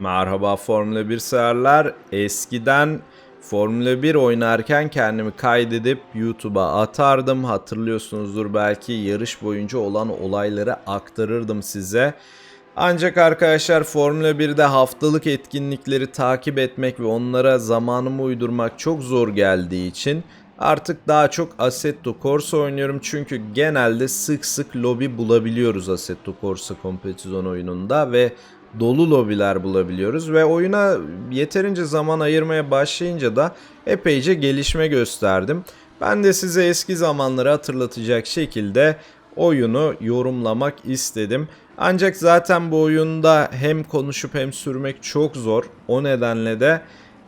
Merhaba Formula 1 severler. Eskiden Formula 1 oynarken kendimi kaydedip YouTube'a atardım. Hatırlıyorsunuzdur belki yarış boyunca olan olayları aktarırdım size. Ancak arkadaşlar Formula 1'de haftalık etkinlikleri takip etmek ve onlara zamanımı uydurmak çok zor geldiği için artık daha çok Assetto Corsa oynuyorum. Çünkü genelde sık sık lobi bulabiliyoruz Assetto Corsa kompetizyon oyununda ve dolu lobiler bulabiliyoruz ve oyuna yeterince zaman ayırmaya başlayınca da epeyce gelişme gösterdim. Ben de size eski zamanları hatırlatacak şekilde oyunu yorumlamak istedim. Ancak zaten bu oyunda hem konuşup hem sürmek çok zor. O nedenle de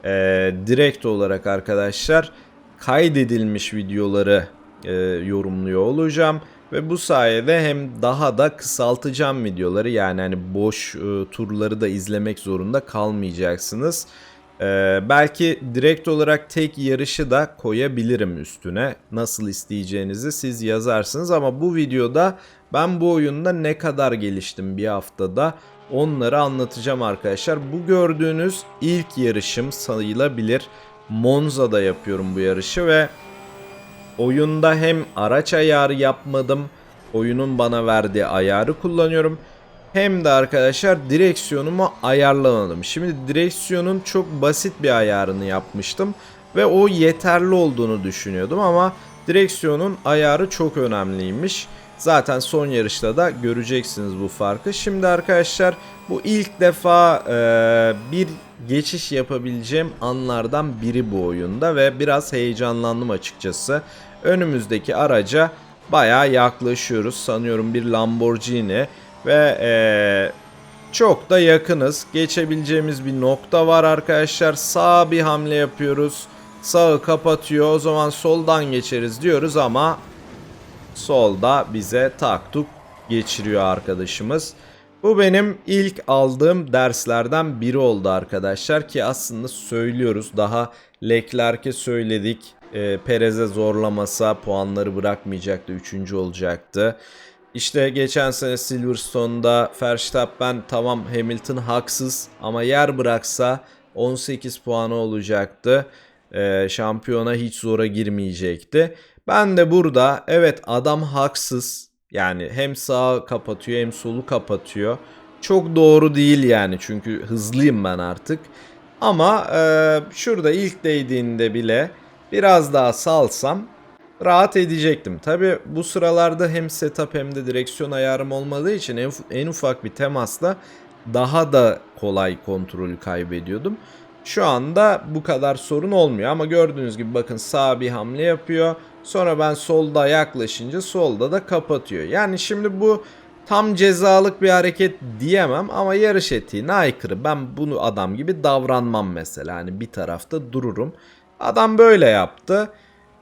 eee, direkt olarak arkadaşlar kaydedilmiş videoları eee, yorumluyor olacağım. Ve bu sayede hem daha da kısaltacağım videoları yani hani boş e, turları da izlemek zorunda kalmayacaksınız. Ee, belki direkt olarak tek yarışı da koyabilirim üstüne. Nasıl isteyeceğinizi siz yazarsınız ama bu videoda ben bu oyunda ne kadar geliştim bir haftada onları anlatacağım arkadaşlar. Bu gördüğünüz ilk yarışım sayılabilir. Monza'da yapıyorum bu yarışı ve oyunda hem araç ayarı yapmadım, oyunun bana verdiği ayarı kullanıyorum. Hem de arkadaşlar direksiyonumu ayarlamadım. Şimdi direksiyonun çok basit bir ayarını yapmıştım ve o yeterli olduğunu düşünüyordum ama direksiyonun ayarı çok önemliymiş. Zaten son yarışta da göreceksiniz bu farkı. Şimdi arkadaşlar bu ilk defa e, bir geçiş yapabileceğim anlardan biri bu oyunda ve biraz heyecanlandım açıkçası. Önümüzdeki araca bayağı yaklaşıyoruz. Sanıyorum bir Lamborghini ve e, çok da yakınız. Geçebileceğimiz bir nokta var arkadaşlar. Sağa bir hamle yapıyoruz. Sağı kapatıyor. O zaman soldan geçeriz diyoruz ama solda bize taktuk geçiriyor arkadaşımız. Bu benim ilk aldığım derslerden biri oldu arkadaşlar ki aslında söylüyoruz daha Leclerc'e söyledik. E, Perez'e zorlamasa puanları bırakmayacaktı. Üçüncü olacaktı. İşte geçen sene Silverstone'da Verstappen tamam Hamilton haksız ama yer bıraksa 18 puanı olacaktı. E, şampiyona hiç zora girmeyecekti. Ben de burada evet adam haksız. Yani hem sağı kapatıyor hem solu kapatıyor. Çok doğru değil yani çünkü hızlıyım ben artık. Ama e, şurada ilk değdiğinde bile biraz daha salsam rahat edecektim. Tabi bu sıralarda hem setup hem de direksiyon ayarım olmadığı için en, en ufak bir temasla daha da kolay kontrolü kaybediyordum. Şu anda bu kadar sorun olmuyor ama gördüğünüz gibi bakın sağ bir hamle yapıyor. Sonra ben solda yaklaşınca solda da kapatıyor. Yani şimdi bu tam cezalık bir hareket diyemem ama yarış etiğine aykırı. Ben bunu adam gibi davranmam mesela. Hani bir tarafta dururum. Adam böyle yaptı.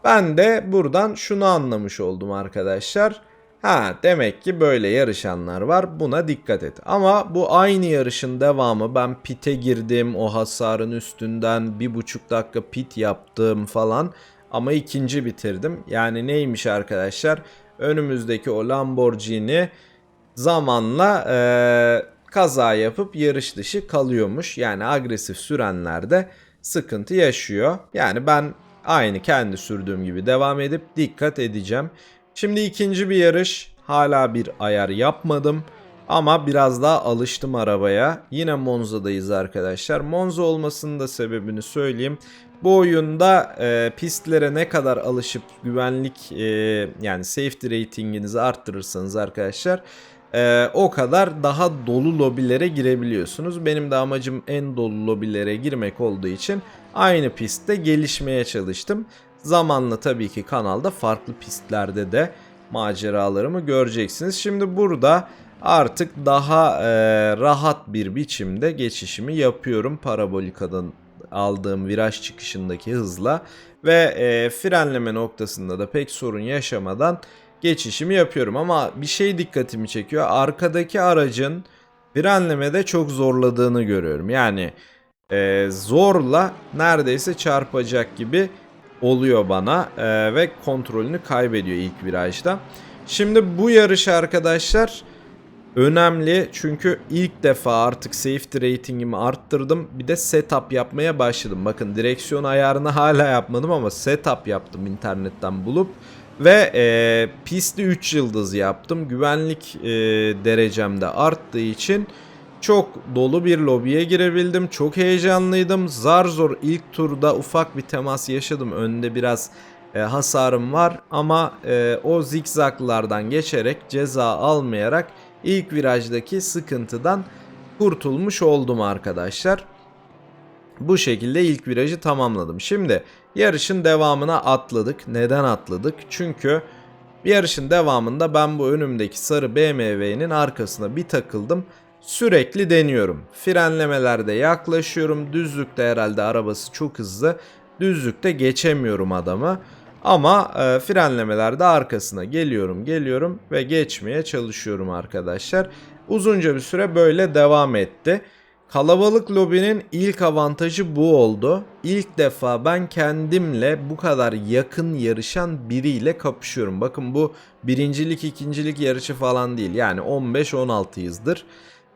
Ben de buradan şunu anlamış oldum arkadaşlar. Ha demek ki böyle yarışanlar var buna dikkat et. Ama bu aynı yarışın devamı ben pite girdim o hasarın üstünden bir buçuk dakika pit yaptım falan. Ama ikinci bitirdim. Yani neymiş arkadaşlar? Önümüzdeki o Lamborghini zamanla eee, kaza yapıp yarış dışı kalıyormuş. Yani agresif sürenlerde sıkıntı yaşıyor. Yani ben aynı kendi sürdüğüm gibi devam edip dikkat edeceğim. Şimdi ikinci bir yarış. Hala bir ayar yapmadım. Ama biraz daha alıştım arabaya. Yine Monza'dayız arkadaşlar. Monza olmasının da sebebini söyleyeyim. Bu oyunda e, pistlere ne kadar alışıp güvenlik e, yani safety ratinginizi arttırırsanız arkadaşlar e, o kadar daha dolu lobilere girebiliyorsunuz. Benim de amacım en dolu lobilere girmek olduğu için aynı pistte gelişmeye çalıştım. Zamanla tabii ki kanalda farklı pistlerde de maceralarımı göreceksiniz. Şimdi burada artık daha e, rahat bir biçimde geçişimi yapıyorum parabolikadan aldığım viraj çıkışındaki hızla ve e, frenleme noktasında da pek sorun yaşamadan geçişimi yapıyorum ama bir şey dikkatimi çekiyor. Arkadaki aracın frenlemede çok zorladığını görüyorum. Yani e, zorla neredeyse çarpacak gibi oluyor bana e, ve kontrolünü kaybediyor ilk virajda. Şimdi bu yarış arkadaşlar önemli çünkü ilk defa artık safety ratingimi arttırdım. Bir de setup yapmaya başladım. Bakın direksiyon ayarını hala yapmadım ama setup yaptım internetten bulup. Ve e, pisti 3 yıldız yaptım. Güvenlik e, derecem de arttığı için çok dolu bir lobiye girebildim. Çok heyecanlıydım. Zar zor ilk turda ufak bir temas yaşadım. Önde biraz e, hasarım var ama e, o zikzaklardan geçerek ceza almayarak ilk virajdaki sıkıntıdan kurtulmuş oldum arkadaşlar. Bu şekilde ilk virajı tamamladım. Şimdi yarışın devamına atladık. Neden atladık? Çünkü yarışın devamında ben bu önümdeki sarı BMW'nin arkasına bir takıldım. Sürekli deniyorum. Frenlemelerde yaklaşıyorum. Düzlükte herhalde arabası çok hızlı. Düzlükte geçemiyorum adamı. Ama e, frenlemelerde arkasına geliyorum geliyorum ve geçmeye çalışıyorum arkadaşlar. Uzunca bir süre böyle devam etti. Kalabalık lobinin ilk avantajı bu oldu. İlk defa ben kendimle bu kadar yakın yarışan biriyle kapışıyorum. Bakın bu birincilik ikincilik yarışı falan değil. Yani 15-16'yızdır.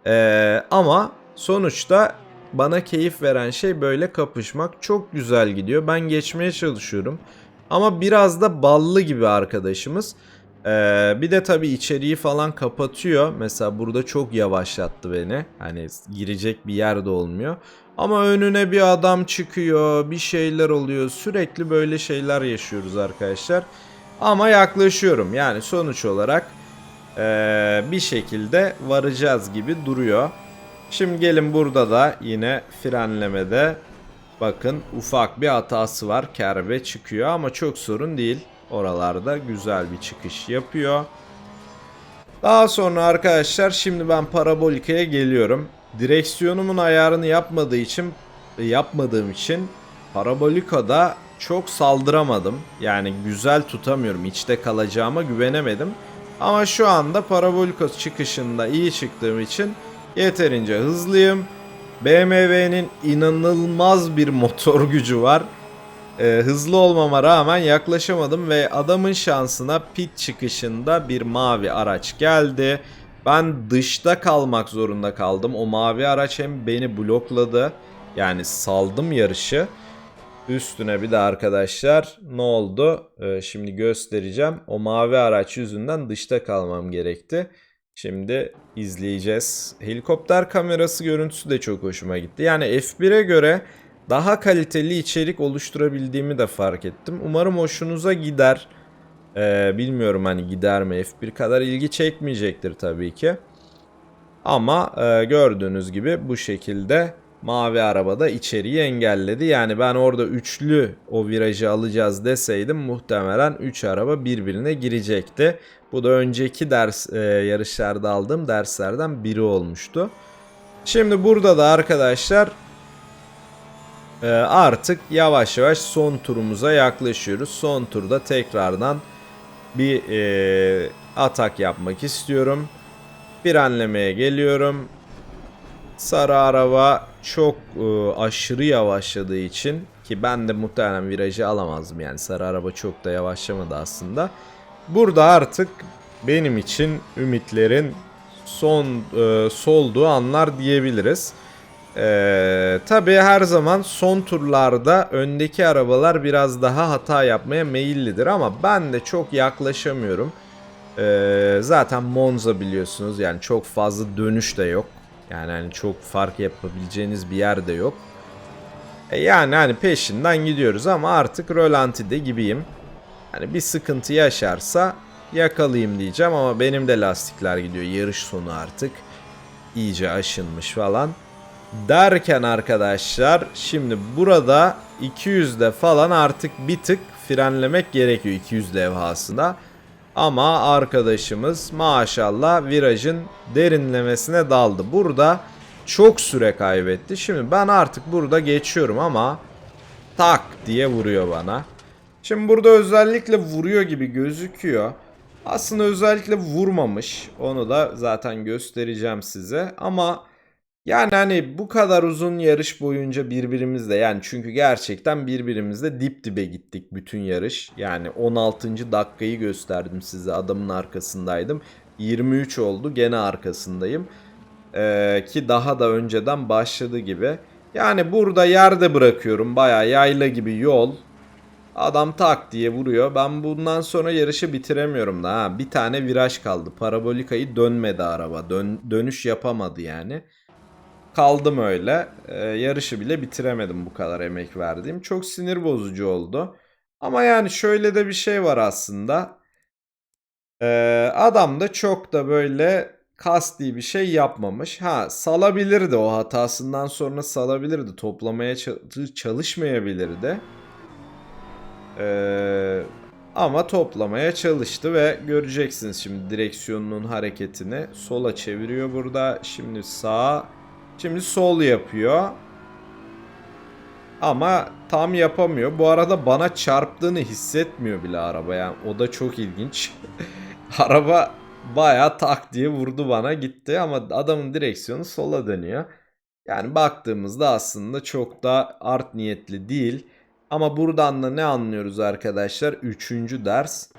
Ee, ama sonuçta bana keyif veren şey böyle kapışmak. Çok güzel gidiyor. Ben geçmeye çalışıyorum. Ama biraz da ballı gibi arkadaşımız. Ee, bir de tabii içeriği falan kapatıyor. Mesela burada çok yavaşlattı beni. Hani girecek bir yer de olmuyor. Ama önüne bir adam çıkıyor, bir şeyler oluyor. Sürekli böyle şeyler yaşıyoruz arkadaşlar. Ama yaklaşıyorum. Yani sonuç olarak ee, bir şekilde varacağız gibi duruyor. Şimdi gelin burada da yine frenlemede bakın ufak bir hatası var. Kerbe çıkıyor ama çok sorun değil. Oralarda güzel bir çıkış yapıyor. Daha sonra arkadaşlar şimdi ben parabolikaya geliyorum. Direksiyonumun ayarını yapmadığı için yapmadığım için parabolikada çok saldıramadım. Yani güzel tutamıyorum. İçte kalacağıma güvenemedim. Ama şu anda parabolika çıkışında iyi çıktığım için yeterince hızlıyım. BMW'nin inanılmaz bir motor gücü var. Ee, hızlı olmama rağmen yaklaşamadım ve adamın şansına pit çıkışında bir mavi araç geldi. Ben dışta kalmak zorunda kaldım. O mavi araç hem beni blokladı. Yani saldım yarışı. Üstüne bir de arkadaşlar ne oldu? Ee, şimdi göstereceğim. O mavi araç yüzünden dışta kalmam gerekti. Şimdi izleyeceğiz. Helikopter kamerası görüntüsü de çok hoşuma gitti. Yani F1'e göre daha kaliteli içerik oluşturabildiğimi de fark ettim. Umarım hoşunuza gider. Ee, bilmiyorum hani gider mi F1 kadar ilgi çekmeyecektir tabii ki. Ama e, gördüğünüz gibi bu şekilde mavi arabada içeriği engelledi. Yani ben orada üçlü o virajı alacağız deseydim muhtemelen 3 araba birbirine girecekti. Bu da önceki ders e, yarışlarda aldığım derslerden biri olmuştu. Şimdi burada da arkadaşlar e, artık yavaş yavaş son turumuza yaklaşıyoruz. Son turda tekrardan bir e, atak yapmak istiyorum. Frenlemeye geliyorum. Sarı araba çok e, aşırı yavaşladığı için ki ben de muhtemelen virajı alamazdım yani sarı araba çok da yavaşlamadı aslında. Burada artık benim için ümitlerin son e, solduğu anlar diyebiliriz. Ee, Tabi her zaman son turlarda öndeki arabalar biraz daha hata yapmaya meyillidir ama ben de çok yaklaşamıyorum. Ee, zaten Monza biliyorsunuz yani çok fazla dönüş de yok. Yani hani çok fark yapabileceğiniz bir yer de yok. E yani hani peşinden gidiyoruz ama artık rölantide gibiyim. Hani bir sıkıntı yaşarsa yakalayayım diyeceğim ama benim de lastikler gidiyor yarış sonu artık. iyice aşınmış falan. Derken arkadaşlar şimdi burada 200'de falan artık bir tık frenlemek gerekiyor 200 levhasında. Ama arkadaşımız maşallah virajın derinlemesine daldı. Burada çok süre kaybetti. Şimdi ben artık burada geçiyorum ama tak diye vuruyor bana. Şimdi burada özellikle vuruyor gibi gözüküyor. Aslında özellikle vurmamış. Onu da zaten göstereceğim size. Ama yani hani bu kadar uzun yarış boyunca birbirimizle yani çünkü gerçekten birbirimizle dip dibe gittik bütün yarış. Yani 16. dakikayı gösterdim size adamın arkasındaydım. 23 oldu. Gene arkasındayım. Ee, ki daha da önceden başladı gibi. Yani burada yerde bırakıyorum. Baya yayla gibi yol. Adam tak diye vuruyor. Ben bundan sonra yarışı bitiremiyorum da. Ha, bir tane viraj kaldı. Parabolikayı dönmedi araba. Dön, dönüş yapamadı yani. Kaldım öyle. Ee, yarışı bile bitiremedim bu kadar emek verdiğim. Çok sinir bozucu oldu. Ama yani şöyle de bir şey var aslında. Ee, adam da çok da böyle kasti bir şey yapmamış. Ha salabilirdi o hatasından sonra salabilirdi. Toplamaya ça- çalışmayabilirdi. Ee, ama toplamaya çalıştı ve göreceksiniz şimdi direksiyonunun hareketini. Sola çeviriyor burada. Şimdi sağ. Şimdi sol yapıyor. Ama tam yapamıyor. Bu arada bana çarptığını hissetmiyor bile araba yani. O da çok ilginç. araba bayağı tak diye vurdu bana gitti ama adamın direksiyonu sola dönüyor. Yani baktığımızda aslında çok da art niyetli değil. Ama buradan da ne anlıyoruz arkadaşlar? Üçüncü ders.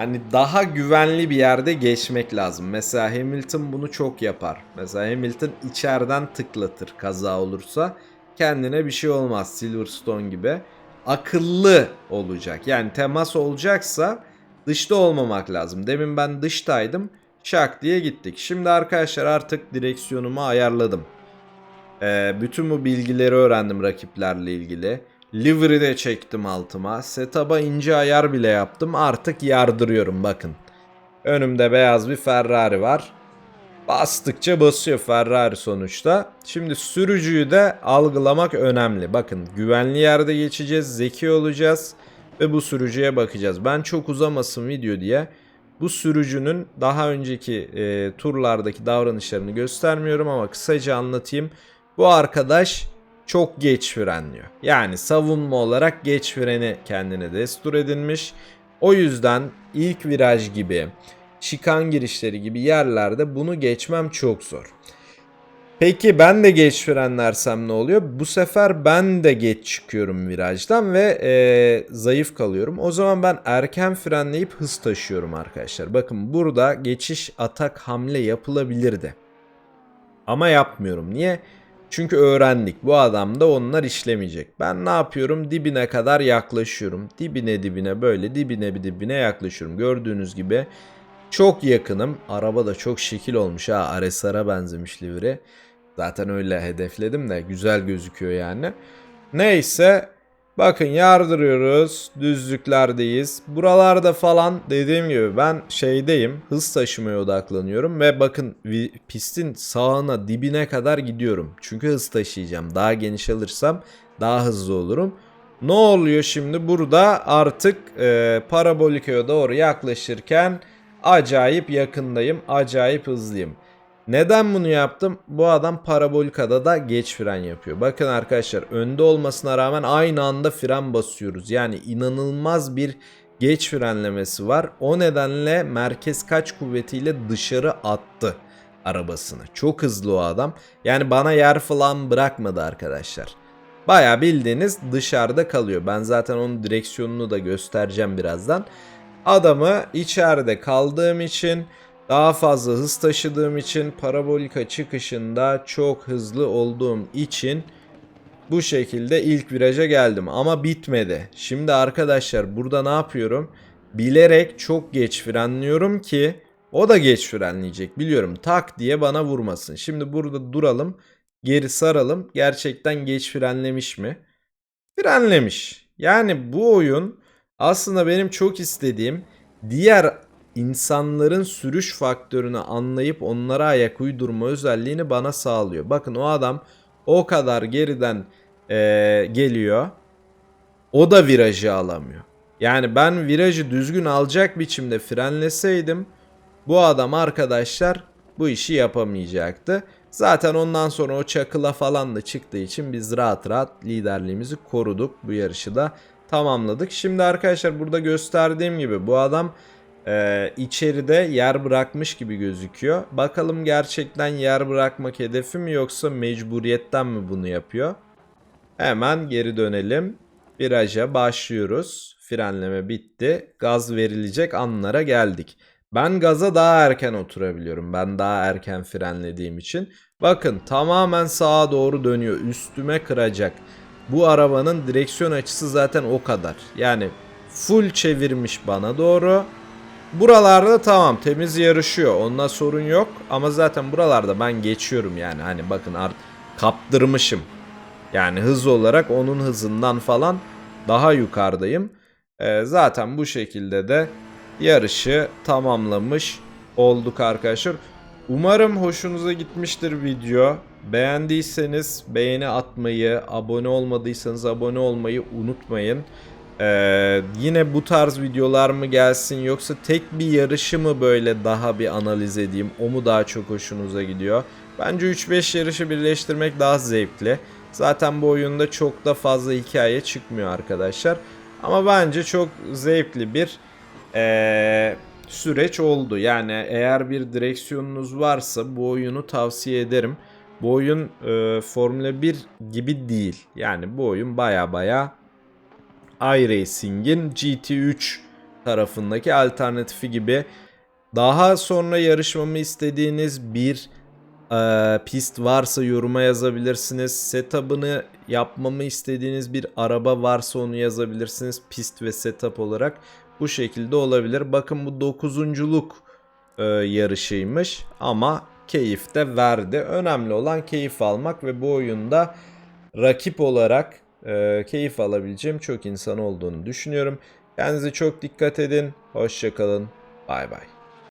Hani daha güvenli bir yerde geçmek lazım. Mesela Hamilton bunu çok yapar. Mesela Hamilton içeriden tıklatır kaza olursa. Kendine bir şey olmaz Silverstone gibi. Akıllı olacak. Yani temas olacaksa dışta olmamak lazım. Demin ben dıştaydım. Şak diye gittik. Şimdi arkadaşlar artık direksiyonumu ayarladım. Ee, bütün bu bilgileri öğrendim rakiplerle ilgili. Livery de çektim altıma. Setup'a ince ayar bile yaptım. Artık yardırıyorum bakın. Önümde beyaz bir Ferrari var. Bastıkça basıyor Ferrari sonuçta. Şimdi sürücüyü de algılamak önemli. Bakın güvenli yerde geçeceğiz, zeki olacağız ve bu sürücüye bakacağız. Ben çok uzamasın video diye bu sürücünün daha önceki e, turlardaki davranışlarını göstermiyorum ama kısaca anlatayım. Bu arkadaş çok geç frenliyor. Yani savunma olarak geç freni kendine destur edinmiş. O yüzden ilk viraj gibi, şikan girişleri gibi yerlerde bunu geçmem çok zor. Peki ben de geç frenlersem ne oluyor? Bu sefer ben de geç çıkıyorum virajdan ve e, zayıf kalıyorum. O zaman ben erken frenleyip hız taşıyorum arkadaşlar. Bakın burada geçiş atak hamle yapılabilirdi. Ama yapmıyorum. Niye? Çünkü öğrendik. Bu adam da onlar işlemeyecek. Ben ne yapıyorum? Dibine kadar yaklaşıyorum. Dibine dibine böyle dibine bir dibine yaklaşıyorum. Gördüğünüz gibi çok yakınım. Araba da çok şekil olmuş ha. RSR'a benzemiş livri. Zaten öyle hedefledim de güzel gözüküyor yani. Neyse bakın yardırıyoruz. Düzlüklerdeyiz. Buralarda falan dediğim gibi ben şeydeyim. Hız taşımaya odaklanıyorum ve bakın pistin sağına dibine kadar gidiyorum. Çünkü hız taşıyacağım. Daha geniş alırsam daha hızlı olurum. Ne oluyor şimdi burada artık e, parabolikaya doğru yaklaşırken acayip yakındayım, acayip hızlıyım. Neden bunu yaptım? Bu adam parabolikada da geç fren yapıyor. Bakın arkadaşlar önde olmasına rağmen aynı anda fren basıyoruz. Yani inanılmaz bir geç frenlemesi var. O nedenle merkez kaç kuvvetiyle dışarı attı arabasını. Çok hızlı o adam. Yani bana yer falan bırakmadı arkadaşlar. Baya bildiğiniz dışarıda kalıyor. Ben zaten onun direksiyonunu da göstereceğim birazdan. Adamı içeride kaldığım için daha fazla hız taşıdığım için parabolika çıkışında çok hızlı olduğum için bu şekilde ilk viraja geldim ama bitmedi. Şimdi arkadaşlar burada ne yapıyorum? Bilerek çok geç frenliyorum ki o da geç frenleyecek biliyorum. Tak diye bana vurmasın. Şimdi burada duralım. Geri saralım. Gerçekten geç frenlemiş mi? Frenlemiş. Yani bu oyun aslında benim çok istediğim diğer insanların sürüş faktörünü anlayıp onlara ayak uydurma özelliğini bana sağlıyor. Bakın o adam o kadar geriden eee, geliyor. O da virajı alamıyor. Yani ben virajı düzgün alacak biçimde frenleseydim bu adam arkadaşlar bu işi yapamayacaktı. Zaten ondan sonra o çakıla falan da çıktığı için biz rahat rahat liderliğimizi koruduk. Bu yarışı da tamamladık. Şimdi arkadaşlar burada gösterdiğim gibi bu adam e, içeride yer bırakmış gibi gözüküyor. Bakalım gerçekten yer bırakmak hedefi mi yoksa mecburiyetten mi bunu yapıyor? Hemen geri dönelim. Viraja başlıyoruz. Frenleme bitti. Gaz verilecek anlara geldik. Ben gaza daha erken oturabiliyorum. Ben daha erken frenlediğim için. Bakın tamamen sağa doğru dönüyor. Üstüme kıracak. Bu arabanın direksiyon açısı zaten o kadar. Yani full çevirmiş bana doğru. Buralarda tamam temiz yarışıyor. Onunla sorun yok. Ama zaten buralarda ben geçiyorum yani. Hani bakın art kaptırmışım. Yani hız olarak onun hızından falan daha yukarıdayım. Ee, zaten bu şekilde de yarışı tamamlamış olduk arkadaşlar. Umarım hoşunuza gitmiştir video. Beğendiyseniz beğeni atmayı, abone olmadıysanız abone olmayı unutmayın. Ee, yine bu tarz videolar mı gelsin yoksa tek bir yarışı mı böyle daha bir analiz edeyim? O mu daha çok hoşunuza gidiyor? Bence 3-5 yarışı birleştirmek daha zevkli. Zaten bu oyunda çok da fazla hikaye çıkmıyor arkadaşlar. Ama bence çok zevkli bir ee, süreç oldu. Yani eğer bir direksiyonunuz varsa bu oyunu tavsiye ederim. Bu oyun e, Formula 1 gibi değil. Yani bu oyun baya baya iRacing'in GT3 tarafındaki alternatifi gibi. Daha sonra yarışmamı istediğiniz bir e, pist varsa yoruma yazabilirsiniz. Setup'ını yapmamı istediğiniz bir araba varsa onu yazabilirsiniz. Pist ve setup olarak bu şekilde olabilir. Bakın bu dokuzunculuk e, yarışıymış ama keyif de verdi. Önemli olan keyif almak ve bu oyunda rakip olarak e, keyif alabileceğim çok insan olduğunu düşünüyorum. Kendinize çok dikkat edin. Hoşçakalın. Bay bay.